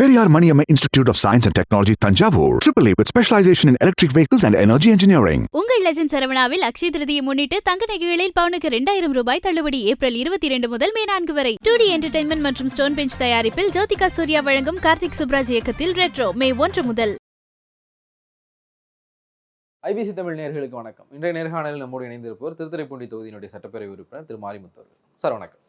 Periyar Maniamma Institute of Science and Technology, Tanjavur. AAA with specialization in electric vehicles and energy engineering. உங்கள் legend சரவணாவில் அக்ஷய திருதியை முன்னிட்டு தங்க நகைகளில் பவுனுக்கு இரண்டாயிரம் ரூபாய் தள்ளுபடி ஏப்ரல் இருபத்தி இரண்டு முதல் மே நான்கு வரை. டூ டி என்டர்டைன்மெண்ட் மற்றும் ஸ்டோன் பெஞ்ச் தயாரிப்பில் ஜோதிகா சூர்யா வழங்கும் கார்த்திக் சுப்ராஜ் இயக்கத்தில் ரெட்ரோ மே ஒன்று முதல். ஐபிசி தமிழ் நேயர்களுக்கு வணக்கம். இன்றைய நேர்காணலில் நம்மோடு இணைந்திருப்பவர் திருத்துறைப்பூண்டி தொகுதியினுடைய சட்டப்பேரவை உறுப்பினர் திரு மாரிமுத்து அவர்கள். சார் வணக்கம்.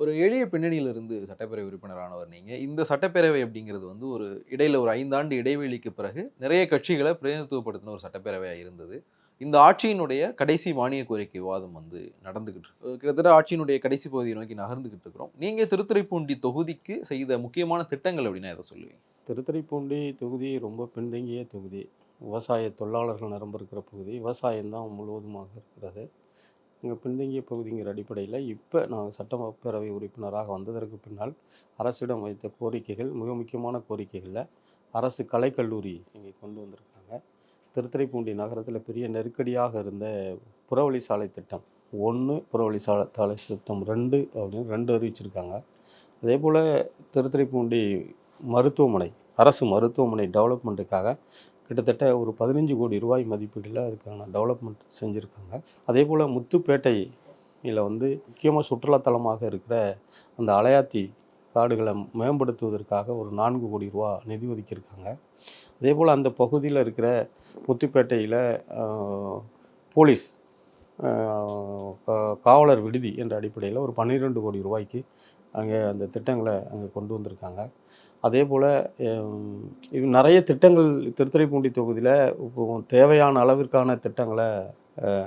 ஒரு எளிய பின்னணியிலிருந்து சட்டப்பேரவை உறுப்பினரானவர் நீங்கள் இந்த சட்டப்பேரவை அப்படிங்கிறது வந்து ஒரு இடையில் ஒரு ஐந்தாண்டு இடைவெளிக்கு பிறகு நிறைய கட்சிகளை பிரதிநிதித்துவப்படுத்தின ஒரு சட்டப்பேரவையாக இருந்தது. இந்த ஆட்சியினுடைய கடைசி மானிய கோரிக்கை விவாதம் வந்து நடந்துகிட்டு இருக்கு. கிட்டத்தட்ட ஆட்சியினுடைய கடைசி பகுதியை நோக்கி நகர்ந்துகிட்டு இருக்கிறோம். நீங்கள் திருத்துறைப்பூண்டி தொகுதிக்கு செய்த முக்கியமான திட்டங்கள் அப்படின்னா எதை சொல்லுவீங்க? திருத்துறைப்பூண்டி தொகுதி ரொம்ப பின்தங்கிய தொகுதி. விவசாய தொழிலாளர்கள் நிரம்ப இருக்கிற பகுதி. விவசாயம்தான் முழுவதுமாக இருக்கிறது. இங்கே பின்தங்கிய பகுதிங்கிற அடிப்படையில் இப்போ நான் சட்டப்பேரவை உறுப்பினராக வந்ததற்கு பின்னால் அரசிடம் வைத்த கோரிக்கைகள் மிக முக்கியமான கோரிக்கைகளில் அரசு கலைக்கல்லூரி இங்கே கொண்டு வந்திருக்காங்க. திருத்துறைப்பூண்டி நகரத்தில் பெரிய நெருக்கடியாக இருந்த புறவழி சாலை திட்டம் ஒன்று புறவழி சாலை சாலை திட்டம் ரெண்டு அப்படின்னு ரெண்டு அறிவிச்சிருக்காங்க. அதே போல் திருத்துறைப்பூண்டி மருத்துவமனை அரசு மருத்துவமனை டெவலப்மெண்ட்டுக்காக கிட்டத்தட்ட ஒரு பதினஞ்சு கோடி ரூபாய் மதிப்பீடில் அதுக்கான டெவலப்மெண்ட் செஞ்சுருக்காங்க. அதே போல் முத்துப்பேட்டையில் வந்து முக்கியமாக சுற்றுலாத்தலமாக இருக்கிற அந்த அலையாத்தி காடுகளை மேம்படுத்துவதற்காக ஒரு நான்கு கோடி ரூபா நிதி ஒதுக்கியிருக்காங்க. அதே போல் அந்த பகுதியில் இருக்கிற முத்துப்பேட்டையில் போலீஸ் காவலர் விடுதி என்ற அடிப்படையில் ஒரு பன்னிரெண்டு கோடி ரூபாய்க்கு அங்கே அந்த திட்டங்களை அங்கே கொண்டு வந்திருக்காங்க. அதே போல் இது நிறைய திட்டங்கள் திருத்துறைப்பூண்டி தொகுதியில் இப்போ தேவையான அளவிற்கான திட்டங்களை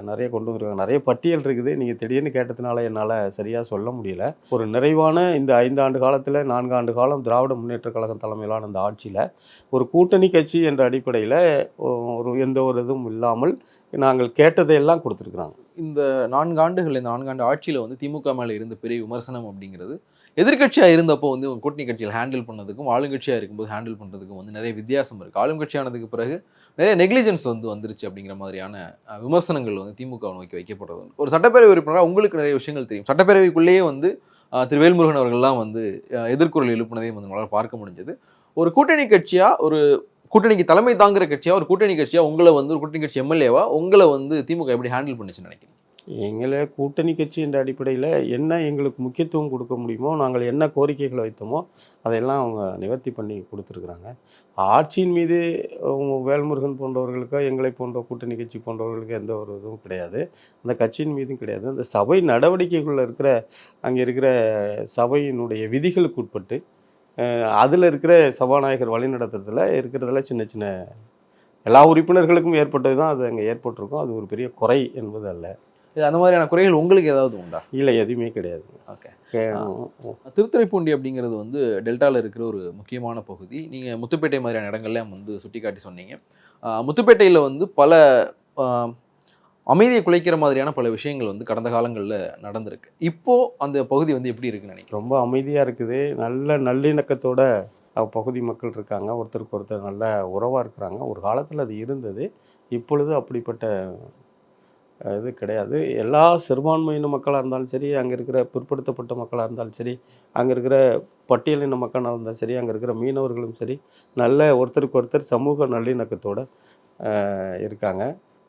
நிறைய கொண்டு வந்திருக்காங்க. நிறைய பட்டியல் இருக்குது. நீங்கள் திடீர்னு கேட்டதுனால என்னால் சரியாக சொல்ல முடியல. ஒரு நிறைவான இந்த ஐந்தாண்டு காலத்தில் நான்கு ஆண்டு காலம் திராவிட முன்னேற்ற கழகம் தலைமையிலான அந்த ஆட்சியில் ஒரு கூட்டணி கட்சி என்ற அடிப்படையில் ஒரு எந்த ஒரு இதுவும் இல்லாமல் நாங்கள் கேட்டதையெல்லாம் கொடுத்துருக்குறாங்க. இந்த நான்காண்டுகள் இந்த நான்காண்டு ஆட்சியில் வந்து திமுக மேலே இருந்த பெரிய விமர்சனம் அப்படிங்கிறது எதிர்க்கட்சியாக இருந்தப்போ வந்து கூட்டணி கட்சியில் ஹேண்டில் பண்ணதுக்கும் ஆளுங்கட்சியாக இருக்கும்போது ஹேண்டில் பண்ணுறதுக்கும் வந்து நிறைய வித்தியாசம் இருக்குது ஆளுங்கட்சியானதுக்கு பிறகு நிறைய நெக்லிஜென்ஸ் வந்து வந்துருச்சு அப்படிங்கிற மாதிரியான விமர்சனங்கள் வந்து திமுக நோக்கி வைக்கப்படுறது ஒரு சட்டப்பேரவை உறுப்பினராக உங்களுக்கு நிறைய விஷயங்கள் தெரியும். சட்டப்பேரவைக்குள்ளேயே வந்து திரு வேல்முருகன் அவர்கள்லாம் வந்து எதிர்குரல் எழுப்பினதையும் வந்து நம்மளால் பார்க்க முடிஞ்சது. ஒரு கூட்டணி கட்சியாக ஒரு கூட்டணிக்கு தலைமை தாங்குற கட்சியாக ஒரு கூட்டணி கட்சியாக உங்களை வந்து ஒரு கூட்டணி கட்சி எம்எல்ஏவா உங்களை வந்து திமுக எப்படி ஹேண்டில் பண்ணுச்சுன்னு நினைக்கிறீங்க? எங்களை கூட்டணி கட்சி என்ற அடிப்படையில் என்ன எங்களுக்கு முக்கியத்துவம் கொடுக்க முடியுமோ நாங்கள் என்ன கோரிக்கைகளை வைத்தோமோ அதையெல்லாம் அவங்க நிவர்த்தி பண்ணி கொடுத்துருக்குறாங்க. ஆட்சியின் மீது வேல்முருகன் போன்றவர்களுக்கோ எங்களை போன்ற கூட்டணி கட்சி போன்றவர்களுக்கு எந்த ஒரு இதுவும் கிடையாது. அந்த கட்சியின் மீதும் கிடையாது. அந்த சபை நடவடிக்கைக்குள்ளே இருக்கிற அங்கே இருக்கிற சபையினுடைய விதிகளுக்கு உட்பட்டு அதில் இருக்கிற சபாநாயகர் வழிநடத்துறதுல இருக்கிறதுல சின்ன சின்ன எல்லா உறுப்பினர்களுக்கும் ஏற்பட்டது தான் அது அங்கே ஏற்பட்டிருக்கும். அது ஒரு பெரிய குறை என்பது அல்ல. அந்த மாதிரியான குறைகள் உங்களுக்கு ஏதாவது உண்டா? இல்லை எதுவுமே கிடையாது. ஓகே. திருத்துறைப்பூண்டி அப்படிங்கிறது வந்து டெல்டாவில் இருக்கிற ஒரு முக்கியமான பகுதி. நீங்கள் முத்துப்பேட்டை மாதிரியான இடங்கள்லாம் வந்து சுட்டிக்காட்டி சொன்னீங்க. ஆஹ் முத்துப்பேட்டையில் வந்து பல அமைதியை குலைக்கிற மாதிரியான பல விஷயங்கள் வந்து கடந்த காலங்களில் நடந்திருக்கு. இப்போ அந்த பகுதி வந்து எப்படி இருக்குன்னு நினைக்கிறேன் ரொம்ப அமைதியாக இருக்குது. நல்ல நல்லிணக்கத்தோட பகுதி மக்கள் இருக்காங்க. ஒருத்தருக்கு ஒருத்தர் நல்ல உறவாக இருக்கிறாங்க. ஒரு காலத்தில் அது இருந்தது. இப்பொழுது அப்படிப்பட்ட இது கிடையாது. எல்லா சிறுபான்மையின மக்களாக இருந்தாலும் சரி அங்கே இருக்கிற பிற்படுத்தப்பட்ட மக்களாக இருந்தாலும் சரி அங்கே இருக்கிற பட்டியலின மக்களாக இருந்தாலும் சரி அங்கே இருக்கிற மீனவர்களும் சரி நல்ல ஒருத்தருக்கு ஒருத்தர் சமூக நல்லிணக்கத்தோட இருக்காங்க.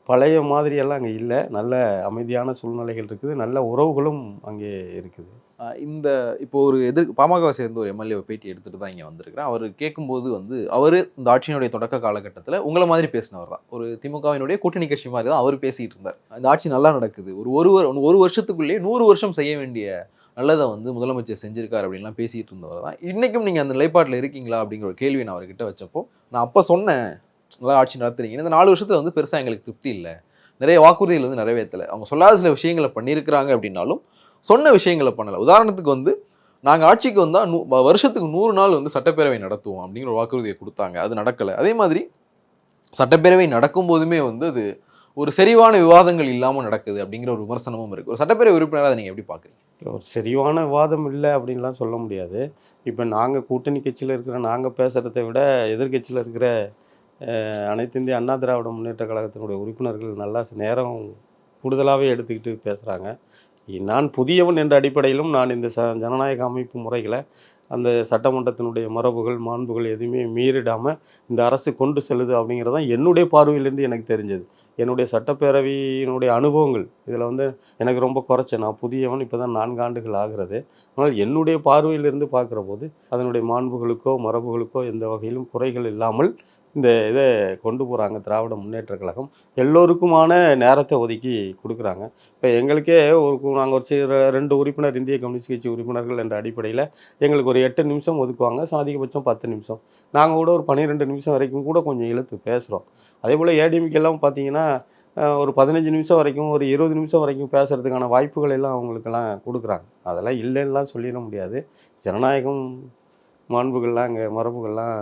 பழைய மாதிரியெல்லாம் அங்கே இல்லை. நல்ல அமைதியான சூழ்நிலைகள் இருக்குது. நல்ல உறவுகளும் அங்கே இருக்குது. இந்த இப்போ ஒரு எதிர் பாமகவை சேர்ந்த ஒரு எம்எல்ஏ பேட்டி எடுத்துகிட்டு தான் இங்கே வந்திருக்கிறேன். அவர் கேட்கும்போது வந்து அவர் இந்த ஆட்சியினுடைய தொடக்க காலகட்டத்தில் உங்களை மாதிரி பேசினவர் தான். ஒரு திமுகவினுடைய கூட்டணி கட்சி மாதிரி தான் அவர் பேசிகிட்டு இருந்தார். இந்த ஆட்சி நல்லா நடக்குது. ஒரு ஒரு வரு- ஒரு வருஷத்துக்குள்ளேயே நூறு வருஷம் செய்ய வேண்டிய நல்லதை வந்து முதலமைச்சர் செஞ்சிருக்காரு அப்படின்லாம் பேசிகிட்டு இருந்தவர் தான். இன்றைக்கும் நீங்கள் அந்த நிலைப்பாட்டில் இருக்கீங்களா அப்படிங்கிற ஒரு கேள்வி நான் அவர்கிட்ட வச்சப்போ நான் அப்போ சொன்னேன் நல்லா ஆட்சி நடத்துறீங்க. இந்த நாலு வருஷத்தில் வந்து பெருசாக எங்களுக்கு திருப்தி இல்லை. நிறைய வாக்குறுதிகள் வந்து நிறைவேற்றலை. அவங்க சொல்லாத சில விஷயங்களை பண்ணியிருக்கிறாங்க அப்படின்னாலும் சொன்ன விஷயங்களை பண்ணலை. உதாரணத்துக்கு வந்து நாங்கள் ஆட்சிக்கு வந்தால் நூ வருஷத்துக்கு நூறு நாள் வந்து சட்டப்பேரவை நடத்துவோம் அப்படிங்கிற ஒரு வாக்குறுதியை கொடுத்தாங்க. அது நடக்கலை. அதே மாதிரி சட்டப்பேரவை நடக்கும் போதுமே வந்து அது ஒரு செறிவான விவாதங்கள் இல்லாமல் நடக்குது அப்படிங்கிற ஒரு விமர்சனமும் இருக்குது ஒரு சட்டப்பேரவை உறுப்பினராக அதை நீங்கள் எப்படி பார்க்குறீங்க ஒரு சரிவான விவாதம் இல்லை அப்படின்லாம் சொல்ல முடியாது. இப்போ நாங்கள் கூட்டணி கட்சியில் இருக்கிற நாங்கள் பேசுகிறத விட எதிர்க்கட்சியில் இருக்கிற அனைத்து இந்திய அண்ணா திராவிட முன்னேற்ற கழகத்தினுடைய உறுப்பினர்கள் நல்லா நேரம் கூடுதலாகவே எடுத்துக்கிட்டு பேசுகிறாங்க நான் புதியவன் என்ற அடிப்படையிலும் நான் இந்த ச ஜனநாயக அமைப்பு முறைகளை அந்த சட்டமன்றத்தினுடைய மரபுகள் மாண்புகள் எதுவுமே மீறிடாமல் இந்த அரசு கொண்டு செல்லுது அப்படிங்கிறது தான் என்னுடைய பார்வையிலேருந்து எனக்கு தெரிஞ்சது. என்னுடைய சட்டப்பேரவையினுடைய அனுபவங்கள் இதில் வந்து எனக்கு ரொம்ப குறைச்ச நான் புதியவன் இப்போ தான் நான்கு ஆண்டுகள் ஆகிறது. ஆனால் என்னுடைய பார்வையிலிருந்து பார்க்குற போது அதனுடைய மாண்புகளுக்கோ மரபுகளுக்கோ எந்த வகையிலும் குறைகள் இல்லாமல் இந்த இதை கொண்டு போகிறாங்க திராவிட முன்னேற்ற கழகம். எல்லோருக்குமான நேரத்தை ஒதுக்கி கொடுக்குறாங்க. இப்போ எங்களுக்கே ஒரு நாங்கள் ஒரு சில ரெண்டு உறுப்பினர் இந்திய கம்யூனிஸ்ட் கட்சி உறுப்பினர்கள் என்ற அடிப்படையில் எங்களுக்கு ஒரு எட்டு நிமிஷம் ஒதுக்குவாங்க. அதிகபட்சம் பத்து நிமிஷம். நாங்கள் கூட ஒரு பன்னிரெண்டு நிமிஷம் வரைக்கும் கூட கொஞ்சம் இழுத்து பேசுகிறோம் அதே போல் ஏடிஎம்கெல்லாம் பார்த்தீங்கன்னா ஒரு பதினஞ்சு நிமிஷம் வரைக்கும் ஒரு இருபது நிமிஷம் வரைக்கும் பேசுகிறதுக்கான வாய்ப்புகள் எல்லாம் அவங்களுக்கெல்லாம் கொடுக்குறாங்க. அதெல்லாம் இல்லைன்னுலாம் சொல்லிட முடியாது. ஜனநாயகம் மாண்புகள்லாம் அங்கே மரபுகள்லாம்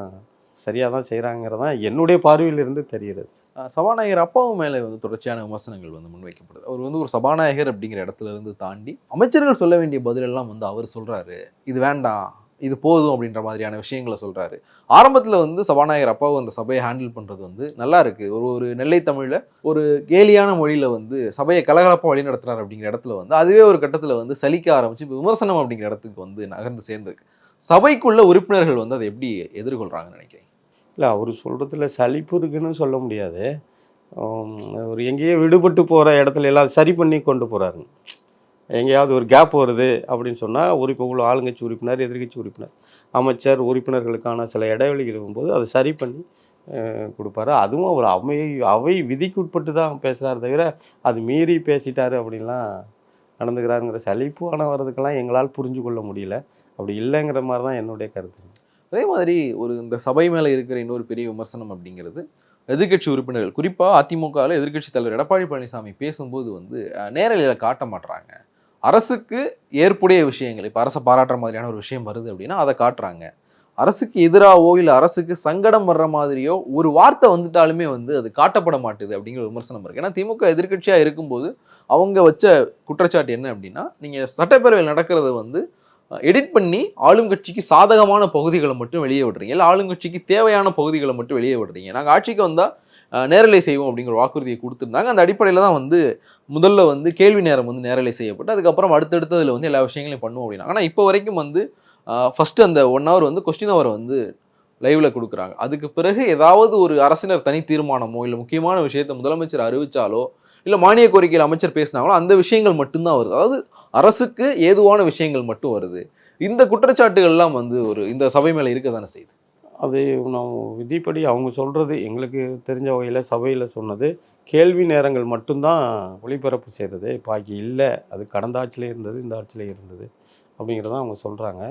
சரியாக தான் செய்கிறாங்கிறது தான் என்னுடைய பார்வையிலிருந்து தெரிகிறது. சபாநாயகர் அப்பாவும் மேலே வந்து தொடர்ச்சியான விமர்சனங்கள் வந்து முன்வைக்கப்படுது. அவர் வந்து ஒரு சபாநாயகர் அப்படிங்கிற இடத்துல இருந்து தாண்டி அமைச்சர்கள் சொல்ல வேண்டிய பதிலெல்லாம் வந்து அவர் சொல்கிறாரு இது வேண்டாம் இது போதும் அப்படின்ற மாதிரியான விஷயங்களை சொல்கிறாரு ஆரம்பத்தில் வந்து சபாநாயகர் அப்பாவும் அந்த சபையை ஹேண்டில் பண்ணுறது வந்து நல்லா இருக்குது ஒரு ஒரு நெல்லை தமிழில் ஒரு கேலியான மொழியில் வந்து சபையை கலகலப்பா வழி நடத்துறாரு அப்படிங்கிற இடத்துல வந்து அதுவே ஒரு கட்டத்தில் வந்து சலிக்க ஆரம்பிச்சு விமர்சனம் அப்படிங்கிற இடத்துக்கு வந்து நகர்ந்து சேர்ந்துருக்கு. சபைக்குள்ள உறுப்பினர்கள் வந்து அதை எப்படி எதிர்கொள்கிறாங்கன்னு நினைக்கிறேன் இல்லை அவர் சொல்கிறதுல சலிப்பு இருக்குன்னு சொல்ல முடியாது. அவர் ஒரு எங்கேயோ விடுபட்டு போகிற இடத்துல எல்லாம் சரி பண்ணி கொண்டு போகிறாரு எங்கேயாவது ஒரு கேப் வருது அப்படின்னு சொன்னால் உறுப்பு உள்ள ஆளுங்கட்சி உறுப்பினர் எதிர்க்கட்சி உறுப்பினர் அமைச்சர் உறுப்பினர்களுக்கான சில இடைவெளிகள் இருக்கும்போது அதை சரி பண்ணி கொடுப்பாரு. அதுவும் அவர் அவை அவை விதிக்கு உட்பட்டு தான் பேசுகிறார் தவிர அது மீறி பேசிட்டாரு அப்படின்லாம் நடந்துக்கிறாருங்கிற சலிப்பான வர்றதுக்கெல்லாம் எங்களால் புரிஞ்சு கொள்ள முடியல. அப்படி இல்லைங்கிற மாதிரி தான் என்னுடைய கருத்து. அதே மாதிரி ஒரு இந்த சபை மேலே இருக்கிற இன்னொரு பெரிய விமர்சனம் அப்படிங்கிறது எதிர்க்கட்சி உறுப்பினர்கள் குறிப்பாக அதிமுகவில் எதிர்க்கட்சி தலைவர் எடப்பாடி பழனிசாமி பேசும்போது வந்து நேரலையில் காட்ட மாட்டுறாங்க அரசுக்கு ஏற்புடைய விஷயங்கள் இப்போ அரசை பாராட்டுற மாதிரியான ஒரு விஷயம் வருது அப்படின்னா அதை காட்டுறாங்க. அரசுக்கு எதிராகவோ இல்லை அரசுக்கு சங்கடம் வர்ற மாதிரியோ ஒரு வார்த்தை வந்துட்டாலுமே வந்து அது காட்டப்பட மாட்டுது அப்படிங்கிற ஒரு விமர்சனம் இருக்குது ஏன்னா திமுக எதிர்கட்சியாக இருக்கும்போது அவங்க வச்ச குற்றச்சாட்டு என்ன அப்படின்னா நீங்கள் சட்டப்பேரவையில் நடக்கிறத வந்து எடிட் பண்ணி ஆளும் கட்சிக்கு சாதகமான பகுதிகளை மட்டும் வெளியே விடுறீங்க. இல்லை ஆளுங்கட்சிக்கு தேவையான பகுதிகளை மட்டும் வெளியே விடுறீங்க. நாங்கள் ஆட்சிக்கு வந்தால் நேரலை செய்வோம் அப்படிங்கிற வாக்குறுதியை கொடுத்துருந்தாங்க. அந்த அடிப்படையில் தான் வந்து முதல்ல வந்து கேள்வி நேரம் வந்து நேரலை செய்யப்பட்டு அதுக்கப்புறம் அடுத்தடுத்ததில் வந்து எல்லா விஷயங்களையும் பண்ணுவோம் அப்படின்னா ஆனால் இப்போ வரைக்கும் வந்து ஃபஸ்ட்டு அந்த ஒன் ஹவர் வந்து கொஸ்டின் ஹவர் வந்து லைவ்ல கொடுக்குறாங்க. அதுக்கு பிறகு ஏதாவது ஒரு அரசினர் தனி தீர்மானமோ இல்லை முக்கியமான விஷயத்தை முதலமைச்சர் அறிவிச்சாலோ இல்லை மானிய கோரிக்கையில் அமைச்சர் பேசினாங்களோ அந்த விஷயங்கள் மட்டும்தான் வருது. அதாவது அரசுக்கு ஏதுவான விஷயங்கள் மட்டும் வருது. இந்த குற்றச்சாட்டுகள்லாம் வந்து ஒரு இந்த சபை மேலே இருக்க தானே செய்யுது? அது நான் விதிப்படி அவங்க சொல்கிறது எங்களுக்கு தெரிஞ்ச வகையில் சபையில் சொன்னது கேள்வி நேரங்கள் மட்டும்தான் ஒளிபரப்பு செய்கிறது பாக்கி இல்லை. அது கடந்த ஆட்சியிலே இருந்தது இந்த ஆட்சியிலே இருந்தது அப்படிங்கிறதான் அவங்க சொல்கிறாங்க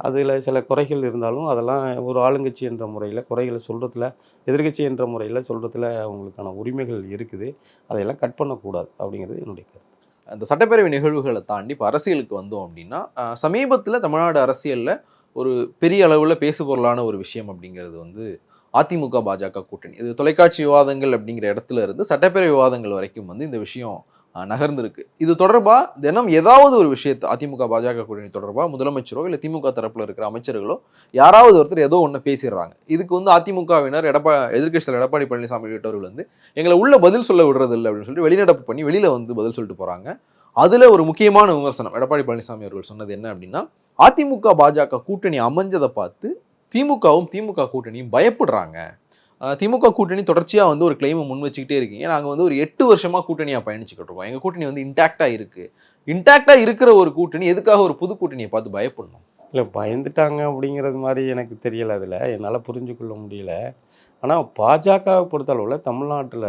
அதில் சில குறைகள் இருந்தாலும் அதெல்லாம் ஒரு ஆளுங்கட்சி என்ற முறையில் குறைகளை சொல்கிறதுல எதிர்க்கட்சி என்ற முறையில் சொல்கிறதுல அவங்களுக்கான உரிமைகள் இருக்குது. அதையெல்லாம் கட் பண்ணக்கூடாது அப்படிங்கிறது என்னுடைய கருத்து. அந்த சட்டப்பேரவை நிகழ்வுகளை தாண்டி இப்போ அரசியலுக்கு வந்தோம் அப்படின்னா சமீபத்தில் தமிழ்நாடு அரசியலில் ஒரு பெரிய அளவில் பேசுபொருளான ஒரு விஷயம் அப்படிங்கிறது வந்து அதிமுக பாஜக கூட்டணி. இது தொலைக்காட்சி விவாதங்கள் அப்படிங்கிற இடத்துல இருந்து சட்டப்பேரவை விவாதங்கள் வரைக்கும் வந்து இந்த விஷயம் நகர்ந்திருக்கு. இது தொடர்பாக தினம் ஏதாவது ஒரு விஷயத்தை அதிமுக பாஜக கூட்டணி தொடர்பாக முதலமைச்சரோ இல்லை திமுக தரப்பில் இருக்கிற அமைச்சர்களோ யாராவது ஒருத்தர் ஏதோ ஒன்று பேசிடுறாங்க. இதுக்கு வந்து அதிமுகவினர் எடப்பா எதிர்கட்சியில் எடப்பாடி பழனிசாமி உள்ளிட்டவர்கள் வந்து எங்களை உள்ள பதில் சொல்ல விடுறது இல்லை அப்படின்னு சொல்லிட்டு வெளிநடப்பு பண்ணி வெளியில் வந்து பதில் சொல்லிட்டு போகிறாங்க அதில் ஒரு முக்கியமான விமர்சனம் எடப்பாடி பழனிசாமி அவர்கள் சொன்னது என்ன அப்படின்னா அதிமுக பாஜக கூட்டணி அமைஞ்சதை பார்த்து திமுகவும் திமுக கூட்டணியும் பயப்படுறாங்க. திமுக கூட்டணி தொடர்ச்சியாக வந்து ஒரு கிளைமை முன் வச்சுக்கிட்டே இருக்கீங்க நாங்கள் வந்து ஒரு எட்டு வருஷமாக கூட்டணியாக பயணிச்சுக்கிட்டு இருக்கோம். எங்கள் கூட்டணி வந்து இன்டாக்டாக இருக்குது இன்டாக்டாக இருக்கிற ஒரு கூட்டணி எதுக்காக ஒரு புது கூட்டணியை பார்த்து பயப்படணும்? இல்லை பயந்துட்டாங்க அப்படிங்கிறது மாதிரி எனக்கு தெரியல அதில். என்னால் புரிஞ்சு கொள்ள முடியல. ஆனால் பாஜகவை பொறுத்தளவில் தமிழ்நாட்டில்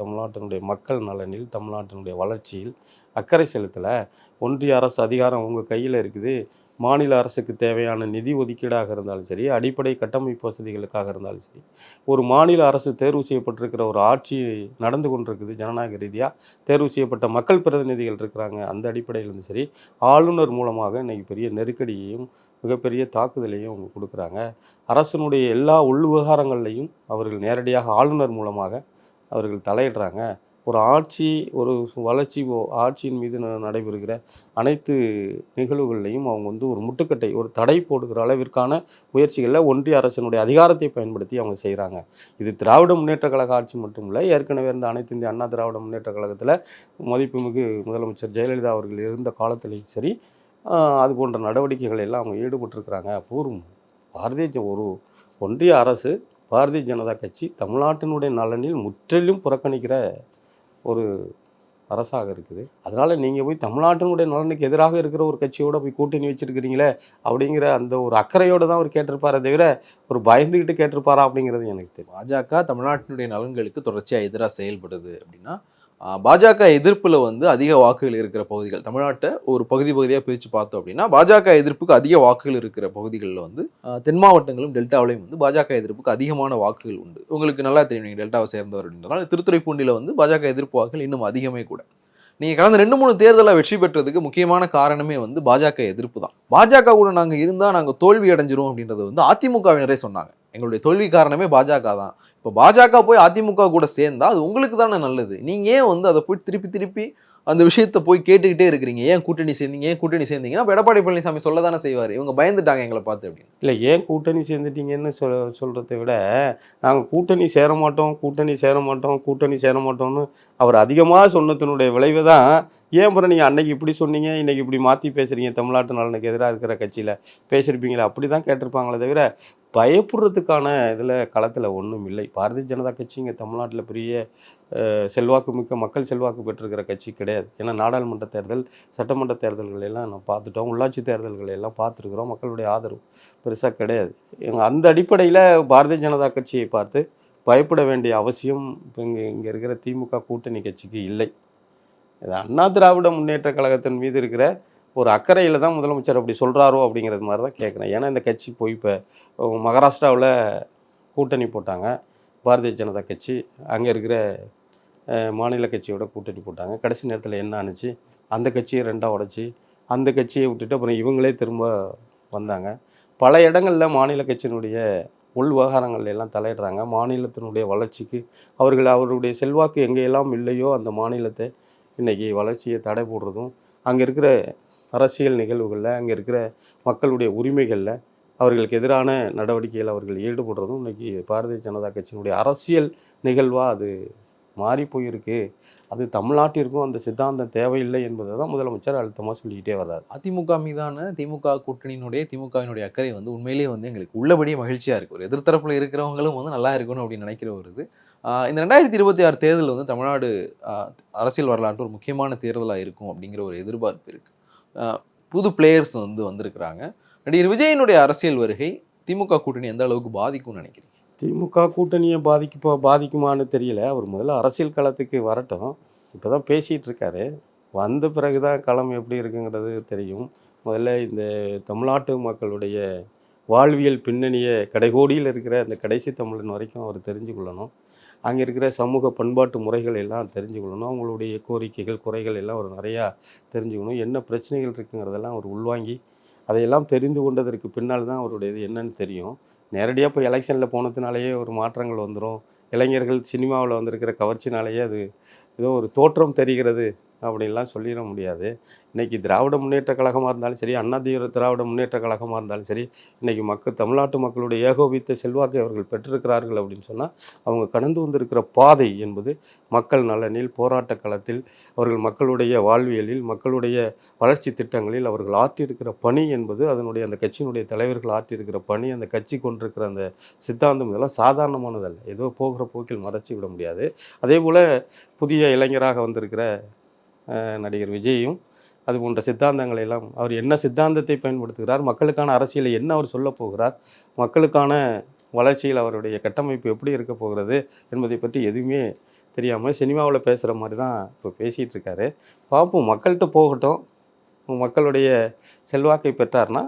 தமிழ்நாட்டினுடைய மக்கள் நலனில் தமிழ்நாட்டினுடைய வளர்ச்சியில் அக்கறை செலுத்தலை. ஒன்றிய அரசு அதிகாரம் உங்கள் கையில் இருக்குது. மாநில அரசுக்கு தேவையான நிதி ஒதுக்கீடாக இருந்தாலும் சரி அடிப்படை கட்டமைப்பு வசதிகளுக்காக இருந்தாலும் சரி ஒரு மாநில அரசு தேர்வு செய்யப்பட்டிருக்கிற ஒரு ஆட்சி நடந்து கொண்டிருக்குது ஜனநாயக ரீதியாக தேர்வு செய்யப்பட்ட மக்கள் பிரதிநிதிகள் இருக்கிறாங்க அந்த அடிப்படையிலிருந்து சரி ஆளுநர் மூலமாக இன்னைக்கு பெரிய நெருக்கடியையும் மிகப்பெரிய தாக்குதலையும் அவங்க கொடுக்குறாங்க. அரசினுடைய எல்லா உள் விவகாரங்கள்லையும் அவர்கள் நேரடியாக ஆளுநர் மூலமாக அவர்கள் தலையிடுறாங்க. ஒரு ஆட்சி ஒரு வளர்ச்சி ஆட்சியின் மீது நடைபெறுகிற அனைத்து நிகழ்வுகள்லையும் அவங்க வந்து ஒரு முட்டுக்கட்டை ஒரு தடை போடுகிற அளவிற்கான முயற்சிகளில் ஒன்றிய அரசினுடைய அதிகாரத்தை பயன்படுத்தி அவங்க செய்கிறாங்க இது திராவிட முன்னேற்ற கழக ஆட்சி மட்டும் இல்லை ஏற்கனவே இருந்த அனைத்து இந்திய அண்ணா திராவிட முன்னேற்ற கழகத்தில் மதிப்புமிகு முதலமைச்சர் ஜெயலலிதா அவர்கள் இருந்த காலத்திலையும் சரி அது போன்ற நடவடிக்கைகள் எல்லாம் அவங்க ஈடுபட்டிருக்கிறாங்க. பூர்வம் பாரதிய ஒரு ஒன்றிய அரசு பாரதிய ஜனதா கட்சி தமிழ்நாட்டினுடைய நலனில் முற்றிலும் புறக்கணிக்கிற ஒரு அரசாக இருக்குது. அதனால் நீங்கள் போய் தமிழ்நாட்டினுடைய நலனுக்கு எதிராக இருக்கிற ஒரு கட்சியோட போய் கூட்டணி வச்சுருக்கிறீங்களே அப்படிங்கிற அந்த ஒரு அக்கறையோடு தான் அவர் கேட்டிருப்பாரே தவிர ஒரு பயந்துக்கிட்டு கேட்டிருப்பாரா அப்படிங்கிறது எனக்கு தெரியும். பாஜக தமிழ்நாட்டினுடைய நலன்களுக்கு தொடர்ச்சியாக எதிராக செயல்படுது அப்படின்னா பாஜக எதிர்ப்பில் வந்து அதிக வாக்குகள் இருக்கிற பகுதிகள் தமிழ்நாட்டை ஒரு பகுதி பகுதியாக பிரித்து பார்த்தோம் அப்படின்னா பாஜக எதிர்ப்புக்கு அதிக வாக்குகள் இருக்கிற பகுதிகளில் வந்து தென் மாவட்டங்களும் டெல்டாவிலையும் வந்து பாஜக எதிர்ப்புக்கு அதிகமான வாக்குகள் உண்டு. உங்களுக்கு நல்லா தெரியும் நீங்கள் டெல்டாவை சேர்ந்தவர் அப்படின்றனால திருத்துறைப்பூண்டியில் வந்து பாஜக எதிர்ப்பு வாக்குகள் இன்னும் அதிகமே கூட. நீங்கள் கடந்த ரெண்டு மூணு தேர்தலில் வெற்றி பெற்றதுக்கு முக்கியமான காரணமே வந்து பாஜக எதிர்ப்பு தான். பாஜக கூட நாங்கள் இருந்தால் நாங்கள் தோல்வி அடைஞ்சிரும் அப்படின்றது வந்து அதிமுகவினரே சொன்னாங்க. எங்களுடைய தோல்வி காரணமே பாஜக தான். இப்போ பாஜக போய் அதிமுக கூட சேர்ந்தா அது உங்களுக்கு தானே நல்லது. நீங்கள் ஏன் வந்து அதை போய் திருப்பி திருப்பி அந்த விஷயத்தை போய் கேட்டுக்கிட்டே இருக்கிறீங்க? ஏன் கூட்டணி சேர்ந்தீங்க? ஏன் கூட்டணி சேர்ந்தீங்கன்னா எடப்பாடி பழனிசாமி சொல்ல தானே செய்வார். இவங்க பயந்துட்டாங்க எங்களை பார்த்து அப்படின்னு. இல்லை ஏன் கூட்டணி சேர்ந்துட்டீங்கன்னு சொல் சொல்கிறத விட நாங்கள் கூட்டணி சேர மாட்டோம் கூட்டணி சேர மாட்டோம் கூட்டணி சேர மாட்டோம்னு அவர் அதிகமாக சொன்னதனுடைய விளைவு தான். ஏன் அப்புறம் நீங்கள் அன்னைக்கு இப்படி சொன்னீங்க இன்றைக்கி இப்படி மாற்றி பேசுகிறீங்க தமிழ்நாட்டு நலனுக்கு எதிராக இருக்கிற கட்சியில் பேசியிருப்பீங்களா அப்படி தான் கேட்டிருப்பாங்களே தவிர பயப்படுறதுக்கான இதில் களத்தில் ஒன்றும் இல்லை. பாரதிய ஜனதா கட்சி இங்கே தமிழ்நாட்டில் பெரிய செல்வாக்கு மிக்க மக்கள் செல்வாக்கு பெற்றிருக்கிற கட்சி கிடையாது. ஏன்னா நாடாளுமன்ற தேர்தல் சட்டமன்ற தேர்தல்கள் எல்லாம் நான் பார்த்துட்டோம். உள்ளாட்சி தேர்தல்கள் எல்லாம் பார்த்துருக்குறோம். மக்களுடைய ஆதரவு பெருசாக கிடையாது. எங்கள் அந்த அடிப்படையில் பாரதிய ஜனதா கட்சியை பார்த்து பயப்பட வேண்டிய அவசியம் இப்போ இங்கே இங்கே இருக்கிற திமுக கூட்டணி கட்சிக்கு இல்லை. இது அண்ணா திராவிட முன்னேற்ற கழகத்தின் மீது இருக்கிற ஒரு அக்கறையில் தான் முதலமைச்சர் அப்படி சொல்கிறாரோ அப்படிங்கிறது மாதிரி தான் கேட்குறேன். ஏன்னா இந்த கட்சி போய் இப்போ மகாராஷ்டிராவில் கூட்டணி போட்டாங்க. பாரதிய ஜனதா கட்சி அங்கே இருக்கிற மாநில கட்சியோட கூட்டணி போட்டாங்க. கடைசி நேரத்தில் என்ன ஆணுச்சு? அந்த கட்சியை ரெண்டாக உடைச்சி அந்த கட்சியை விட்டுட்டு அப்புறம் இவங்களே திரும்ப வந்தாங்க. பல இடங்களில் மாநில கட்சியினுடைய உள் விவகாரங்கள் எல்லாம் தலையிடுறாங்க. மாநிலத்தினுடைய வளர்ச்சிக்கு அவர்கள் அவருடைய செல்வாக்கு எங்கெல்லாம் இல்லையோ அந்த மாநிலத்தை இன்றைக்கி வளர்ச்சியை தடை போடுறதும் அங்கே இருக்கிற அரசியல் நிகழ்வுகளில் அங்கே இருக்கிற மக்களுடைய உரிமைகளில் அவர்களுக்கு எதிரான நடவடிக்கையில் அவர்கள் ஈடுபடுறதும் இன்றைக்கி பாரதிய ஜனதா கட்சியினுடைய அரசியல் நிகழ்வாக அது மாறி போயிருக்கு. அது தமிழ்நாட்டிற்கும் அந்த சித்தாந்தம் தேவையில்லை என்பதை தான் முதலமைச்சர் அழுத்தமாக சொல்லிக்கிட்டே வர்றாரு. அதிமுக மீதான திமுக கூட்டணியினுடைய திமுகவினுடைய அக்கறை வந்து உண்மையிலேயே வந்து எங்களுக்கு உள்ளபடியே மகிழ்ச்சியாக இருக்குது ஒரு எதிர்த்தரப்பில் இருக்கிறவங்களும் வந்து நல்லா இருக்கணும் அப்படின்னு நினைக்கிற ஒரு இது. இந்த ரெண்டாயிரத்தி இருபத்தி ஆறு தேர்தல் வந்து தமிழ்நாடு அரசியல் வரலாற்று ஒரு முக்கியமான தேர்தலாக இருக்கும் அப்படிங்கிற ஒரு எதிர்பார்ப்பு இருக்குது புது பிளேயர்ஸ் வந்து வந்திருக்கிறாங்க. நடிகர் விஜயனுடைய அரசியல் வருகை திமுக கூட்டணி எந்த அளவுக்கு பாதிக்கும்னு நினைக்கிறீங்க? திமுக கூட்டணியை பாதிக்கு பாதிக்குமான்னு தெரியல. அவர் முதல்ல அரசியல் களத்துக்கு வரட்டும். இப்போ தான் பேசிகிட்டு இருக்காரு. வந்த பிறகு தான் களம் எப்படி இருக்குங்கிறது தெரியும். முதல்ல இந்த தமிழ்நாட்டு மக்களுடைய வாழ்வியல் பின்னணியை கடைகோடியில் இருக்கிற அந்த கடைசி தமிழன் வரைக்கும் அவர் தெரிஞ்சு கொள்ளணும் அங்கே இருக்கிற சமூக பண்பாட்டு முறைகள் எல்லாம் தெரிஞ்சுக்கணும். அவங்களுடைய கோரிக்கைகள் குறைகள் எல்லாம் ஒரு நிறையா தெரிஞ்சுக்கணும். என்ன பிரச்சனைகள் இருக்குங்கிறதெல்லாம் அவர் உள்வாங்கி அதையெல்லாம் தெரிந்து கொண்டதற்கு பின்னால் தான் அவருடைய இது என்னன்னு தெரியும். நேரடியாக இப்போ எலெக்ஷனில் போனதுனாலேயே ஒரு மாற்றங்கள் வந்துடும் இளைஞர்கள் சினிமாவில் வந்திருக்கிற கவர்ச்சினாலேயே அது ஏதோ ஒரு தோற்றம் தெரிகிறது. அப்படின்லாம் சொல்லிட முடியாது. இன்றைக்கி திராவிட முன்னேற்ற கழகமாக இருந்தாலும் சரி அண்ணா தீவிர திராவிட முன்னேற்ற கழகமாக இருந்தாலும் சரி இன்றைக்கி மக்கள் தமிழ்நாட்டு மக்களுடைய ஏகோபித்த செல்வாக்கை அவர்கள் பெற்றிருக்கிறார்கள் அப்படின்னு சொன்னால் அவங்க கடந்து வந்திருக்கிற பாதை என்பது மக்கள் நலனில் போராட்ட களத்தில் அவர்கள் மக்களுடைய வாழ்வியலில் மக்களுடைய வளர்ச்சி திட்டங்களில் அவர்கள் ஆற்றியிருக்கிற பணி என்பது அதனுடைய அந்த கட்சியினுடைய தலைவர்கள் ஆற்றியிருக்கிற பணி அந்த கட்சி கொண்டிருக்கிற அந்த சித்தாந்தம் இதெல்லாம் சாதாரணமானதல்ல. ஏதோ போகிற போக்கில் மறைச்சி விட முடியாது. அதே போல் புதிய இளைஞராக வந்திருக்கிற நடிகர் விஜயும் அது போன்ற சித்தாந்தங்களை எல்லாம் அவர் என்ன சித்தாந்தத்தை பயன்படுத்துகிறார் மக்களுக்கான அரசியலை என்ன அவர் சொல்லப் போகிறார் மக்களுக்கான வளர்ச்சியில் அவருடைய கட்டமைப்பு எப்படி இருக்க போகிறது என்பதை பற்றி எதுவுமே தெரியாமல் சினிமாவில் பேசுகிற மாதிரி தான் இப்போ பேசிகிட்டு இருக்காரு. பார்ப்போம் மக்கள்கிட்ட போகட்டும். மக்களுடைய செல்வாக்கை பெற்றார்னா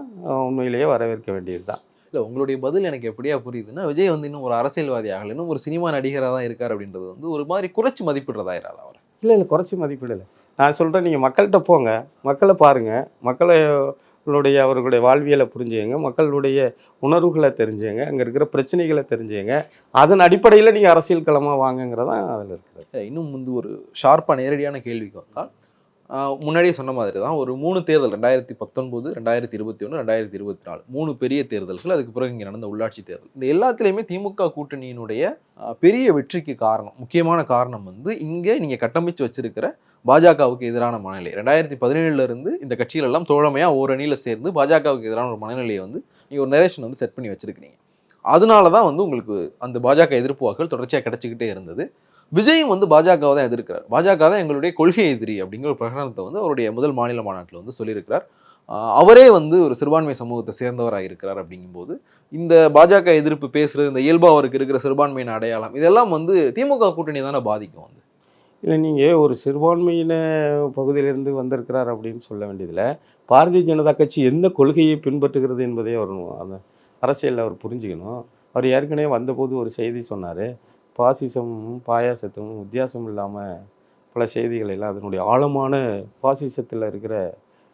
உண்மையிலேயே வரவேற்க வேண்டியது தான் இல்லை உங்களுடைய பதில் எனக்கு எப்படியா புரியுதுன்னா விஜய் வந்து இன்னும் ஒரு அரசியல்வாதி ஆகல இன்னும் ஒரு சினிமா நடிகராக தான் இருக்கார் அப்படின்றது வந்து ஒரு மாதிரி குறைச்சி மதிப்பிடுறதாயிராது அவர்? இல்லை இல்லை குறைச்சி மதிப்பிடலை. நான் சொல்கிறேன் நீங்கள் மக்கள்கிட்ட போங்க. மக்களை பாருங்கள் மக்களுடைய அவர்களுடைய வாழ்வியலை புரிஞ்சுங்க மக்களுடைய உணர்வுகளை தெரிஞ்சுங்க அங்கே இருக்கிற பிரச்சனைகளை தெரிஞ்சுங்க அதன் அடிப்படையில் நீங்கள் அரசியல் களமாக வாங்குங்கிறதான் அதில் இருக்கிறது. இன்னும் வந்து ஒரு ஷார்ப்பாக நேரடியான கேள்விக்கு வந்தால் முன்னாடியே சொன்ன மாதிரி தான் ஒரு மூணு தேர்தல் ரெண்டாயிரத்தி பத்தொன்பது ரெண்டாயிரத்தி இருபத்தி ஒன்று ரெண்டாயிரத்தி இருபத்தி நாலு. மூணு பெரிய தேர்தல்கள் அதுக்கு பிறகு இங்கே நடந்த உள்ளாட்சி தேர்தல். இந்த எல்லாத்துலேயுமே திமுக கூட்டணியினுடைய பெரிய வெற்றிக்கு காரணம் முக்கியமான காரணம் வந்து இங்கே நீங்கள் கட்டமைச்சு வச்சிருக்கிற பாஜகவுக்கு எதிரான மனநிலை. ரெண்டாயிரத்தி பதினேழுல இருந்து இந்த கட்சிகளெல்லாம் தோழமையாக ஒரு அணியில் சேர்ந்து பாஜகவுக்கு எதிரான ஒரு மனநிலையை வந்து நீங்கள் ஒரு நரேஷன் வந்து செட் பண்ணி வச்சுருக்கிறீங்க அதனால தான் வந்து உங்களுக்கு அந்த பாஜக எதிர்ப்பு வாக்குகள் தொடர்ச்சியாக கிடச்சிக்கிட்டே இருந்தது. விஜயும் வந்து பாஜகவை தான் எதிர்க்கிறார். பாஜக தான் எங்களுடைய கொள்கை எதிரி அப்படிங்கிற ஒரு பிரகடனத்தை வந்து அவருடைய முதல் மாநில மாநாட்டில் வந்து சொல்லியிருக்கிறார். அவரே வந்து ஒரு சிறுபான்மை சமூகத்தை சேர்ந்தவராக இருக்கிறார் அப்படிங்கும்போது இந்த பாஜக எதிர்ப்பு பேசுறது இந்த இயல்பு அவருக்கு இருக்கிற சிறுபான்மையின் அடையாளம் இதெல்லாம் வந்து திமுக கூட்டணி தானே பாதிக்கும் வந்து. இல்லை நீங்கள் ஒரு சிறுபான்மையின பகுதியிலிருந்து வந்திருக்கிறார் அப்படின்னு சொல்ல வேண்டியதில் பாரதிய ஜனதா கட்சி எந்த கொள்கையை பின்பற்றுகிறது என்பதை அவர் அந்த அரசியலில் அவர் புரிஞ்சுக்கணும். அவர் ஏற்கனவே வந்தபோது ஒரு செய்தி சொன்னார். பாசிசமும் பாயாசத்தும் வித்தியாசம் இல்லாமல் பல செய்திகள் எல்லாம் அதனுடைய ஆழமான பாசிசத்தில் இருக்கிற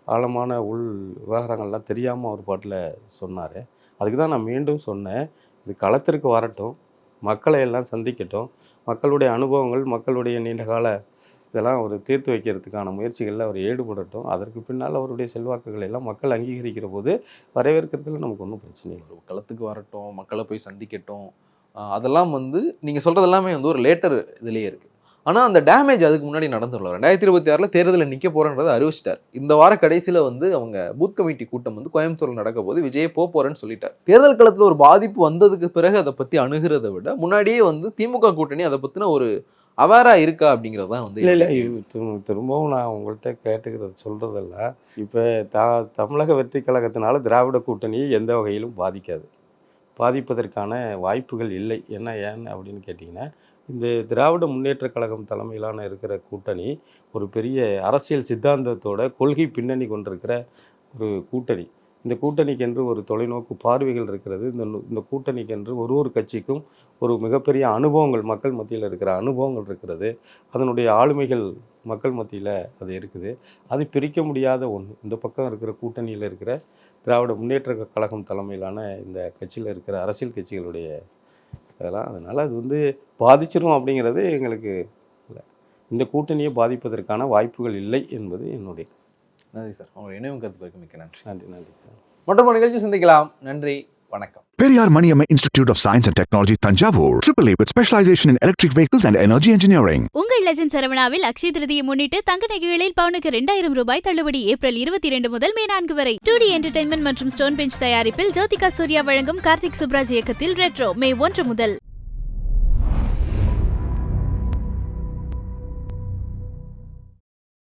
ஆழமான உள் விவகாரங்கள்லாம் தெரியாமல் அவர் பாட்டில் சொன்னார். அதுக்கு தான் நான் மீண்டும் சொன்னேன். இது களத்திற்கு வரட்டும். மக்களை எல்லாம் சந்திக்கட்டும். மக்களுடைய அனுபவங்கள் மக்களுடைய நீண்டகால இதெல்லாம் அவர் தீர்த்து வைக்கிறதுக்கான முயற்சிகளில் அவர் ஈடுபடட்டும். அதற்கு பின்னால் அவருடைய செல்வாக்குகளை எல்லாம் மக்கள் அங்கீகரிக்கிற போது வரவேற்கிறதுல நமக்கு ஒன்றும் பிரச்சனை இல்லை. ஒரு களத்துக்கு வரட்டும் மக்களை போய் சந்திக்கட்டும். அதெல்லாம் வந்து நீங்கள் சொல்கிறது எல்லாமே வந்து ஒரு லேட்டர் இதுலேயே இருக்குது ஆனால் அந்த டேமேஜ் அதுக்கு முன்னாடி நடந்துடல ரெண்டாயிரத்தி இருபத்தி ஆறில் தேர்தலில் நிற்க போகிறன்றதை அறிவிச்சிட்டார். இந்த வார கடைசியில் வந்து அவங்க பூத் கமிட்டி கூட்டம் வந்து கோயம்புத்தூரில் நடக்க போது விஜய் போக போகிறேன்னு சொல்லிட்டார். தேர்தல் களத்தில் ஒரு பாதிப்பு வந்ததுக்கு பிறகு அதை பற்றி அணுகிறதை விட முன்னாடியே வந்து திமுக கூட்டணி அதை பற்றின ஒரு அவேராக இருக்கா அப்படிங்கிறது தான் வந்து இல்லை இல்லை. திரும்பவும் நான் உங்கள்கிட்ட கேட்டுக்கிறது சொல்கிறதெல்லாம் இப்போ த தமிழக வெற்றி கழகத்தினால திராவிட கூட்டணியை எந்த வகையிலும் பாதிக்காது. பாதிப்பதற்கான வாய்ப்புகள் இல்லை. என்ன ஏன் அப்படின்னு கேட்டிங்கன்னா இந்த திராவிட முன்னேற்ற கழகம் தலைமையிலான இருக்கிற கூட்டணி ஒரு பெரிய அரசியல் சித்தாந்தத்தோட கொள்கை பின்னணி கொண்டிருக்கிற ஒரு கூட்டணி. இந்த கூட்டணிக்கென்று ஒரு தொலைநோக்கு பார்வைகள் இருக்கிறது. இந்த இந்த கூட்டணிக்கென்று ஒரு ஒரு கட்சிக்கும் ஒரு மிகப்பெரிய அனுபவங்கள் மக்கள் மத்தியில் இருக்கிற அனுபவங்கள் இருக்கிறது. அதனுடைய ஆளுமைகள் மக்கள் மத்தியில் அது இருக்குது. அது பிரிக்க முடியாத ஒன்று இந்த பக்கம் இருக்கிற கூட்டணியில் இருக்கிற திராவிட முன்னேற்ற கழகம் தலைமையிலான இந்த கட்சியில் இருக்கிற அரசியல் கட்சிகளுடைய இதெல்லாம் அதனால் அது வந்து பாதிச்சிரும் அப்படிங்கிறது எங்களுக்கு இல்லை. இந்த கூட்டணியை பாதிப்பதற்கான வாய்ப்புகள் இல்லை என்பது என்னுடைய நன்றி சார். உங்களுடைய இணையம் கருத்து மிக்க நன்றி. நன்றி நன்றி சார். மற்றும் நிகழ்ச்சி சந்திக்கலாம். நன்றி வணக்கம். Periyar Maniamma Institute of Science and Technology, Tanjavur. AAA with specialization in electric vehicles and energy engineering. உங்கள் லெஜண்ட் சரவணாவில் அக்ஷய திருதியை முன்னிட்டு தங்க நகைகளில் பவுனுக்கு ரெண்டாயிரம் ரூபாய் தள்ளுபடி ஏப்ரல் இருபத்தி இரண்டு முதல் மே நான்கு வரை. டூ டி என்டர்டைன்மெண்ட் மற்றும் ஸ்டோன் பெஞ்ச் தயாரிப்பில் ஜோதிகா சூர்யா வழங்கும் கார்த்திக் சுப்ராஜ் இயக்கத்தில் ரெட்ரோ மே ஒன்று முதல்.